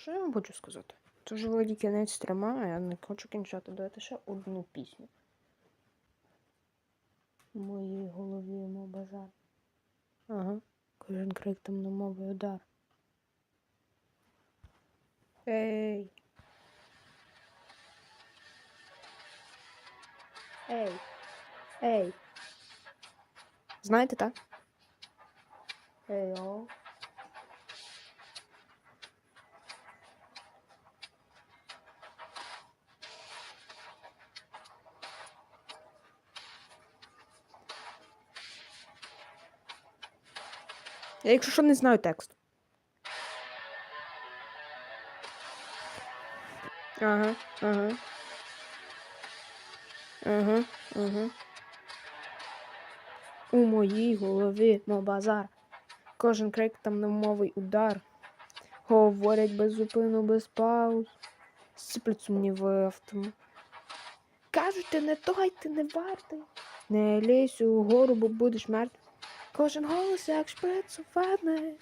Що я вам хочу сказати? Це вже вроді кінець стріма, а я не хочу кінчати. Давайте ще одну пісню. В моїй голові йому бажар. Ага. Кожен крик там темномовий удар. Ей. Ей. Ей. Знаєте, так? Ей, о. Я, якщо що, не знаю текст. Ага, ага. Ага, ага. У моїй голові мов базар. Кожен крик там немовий удар. Говорять без зупину, без пауз. Сиплють сумніви в тому. Кажуть, ти не той, ти не вартий. Не лізь угору, бо будеш мертвий. Кожен голос як шприц вени.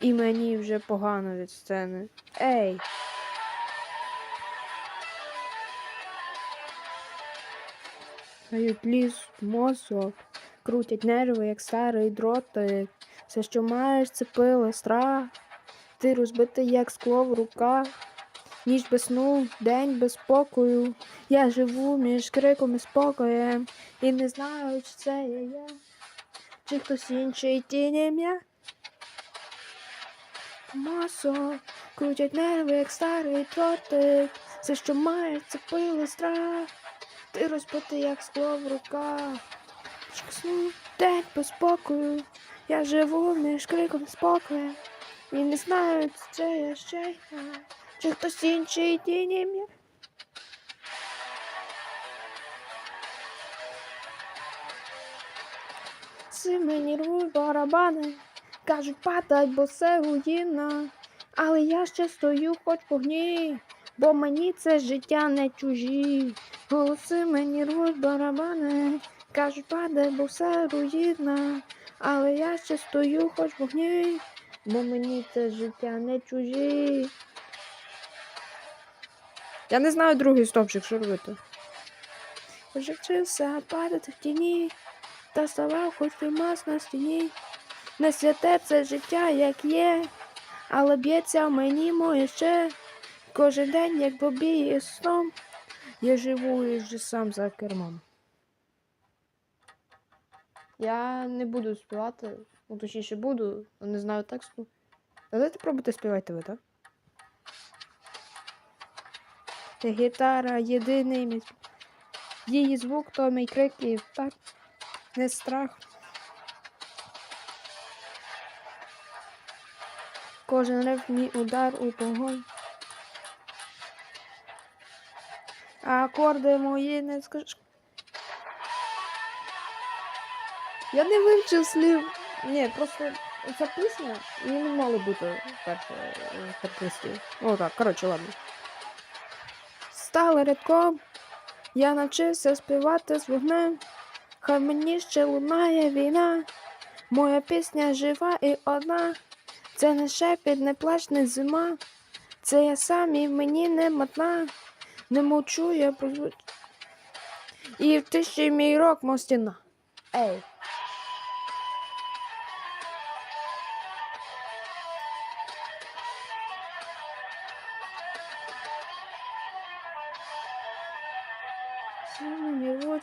І мені вже погано від сцени. Ей! Дають ліс, мозок, крутять нерви, як старий дротик. Все, що маєш, це пила, страх. Ти розбитий, як скло в руках. Ніч без сну, день без спокою. Я живу між криком і спокоєм. І не знаю, чи це є чи хтось інший тінь я. Мозок, крутять нерви, як старий дротик. Все, що маєш, це пила, страх. Ти розбитий, як скло в руках. День без спокою. Я живу між криком і спокоєм. І не знаю, це я ще чи хтось інший тінь мені рвуть барабани, кажуть, падай, бо це руїна. Але я ще стою, хоч в огні, бо мені це життя не чужі. Голоси мені рвуть барабани, кажуть, падай, бо все руїна. Але я ще стою, хоч в огні, бо мені це життя не чужі. Я не знаю другий стопчик, що робити. Вже вчився падати в тіні, та ставав хоч примас на стіні. Не святе це життя, як є, але б'ється в мені моє ще. Кожен день, як бобіє сном, я живу і вже сам за кермом. Я не буду співати, ну точніше буду, але не знаю тексту. Давайте пробуйте співати ви, так? Та гітара єдиний мій. Її звук, то мій крик і так не страх. Кожен рев мій удар у погонь. Акорди мої не скаж. Я не вивчив слів. Ні, просто ця пісня її не мало бути перше е. О, так, коротше, ладно. Стала рядком, я навчився співати з вогнем. Хай мені ще лунає війна. Моя пісня жива і одна. Це не шепіт, не плач, не зима. Це я сам і мені не мотна. Не мовчу, я прозвучу. І в тиші мій рок, мов. Ей.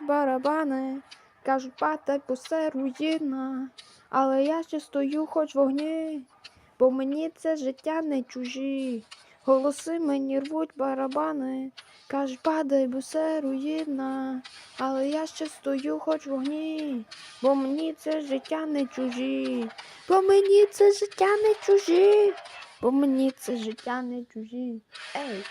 Барабани, кажуть, падай, бо все руїна. Але я ще стою хоч в огні, бо мені це життя не чужі. Голоси мені рвуть барабани, кажуть, падай, бо все руїна. Але я ще стою хоч в огні, бо мені це життя не чужі. Бо мені це життя не чужі. Бо мені це життя не чужі. Ей.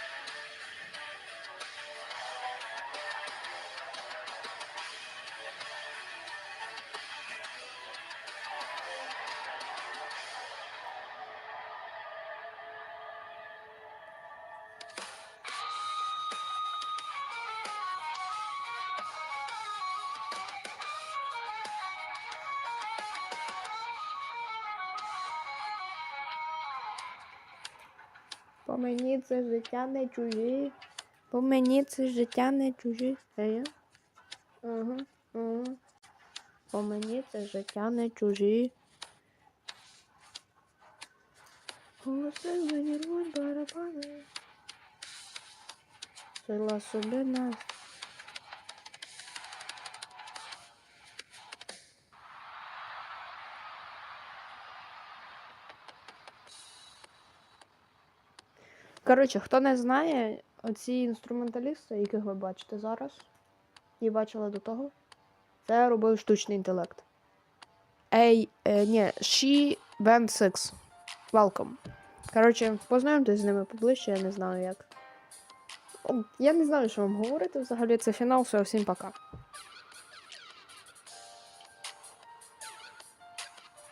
Бо мені це життя не чужі. Бо мені це життя не чужі. Угу. ага. Бо мені це життя не чужі. Голоси мені рвуть барабани. Сила собі нас. Коротше, хто не знає, оці інструменталісти, яких ви бачите зараз, і бачили до того, це робив штучний інтелект. Ей, е, ні, She Band 6. Welcome. Коротше, познайомтесь з ними поближче, я не знаю як. Я не знаю, що вам говорити взагалі. Це фінал, все, всім пока.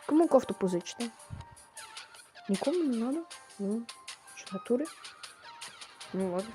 Кому кофту позичити? Нікому не надо? Натурі? Ну ладно.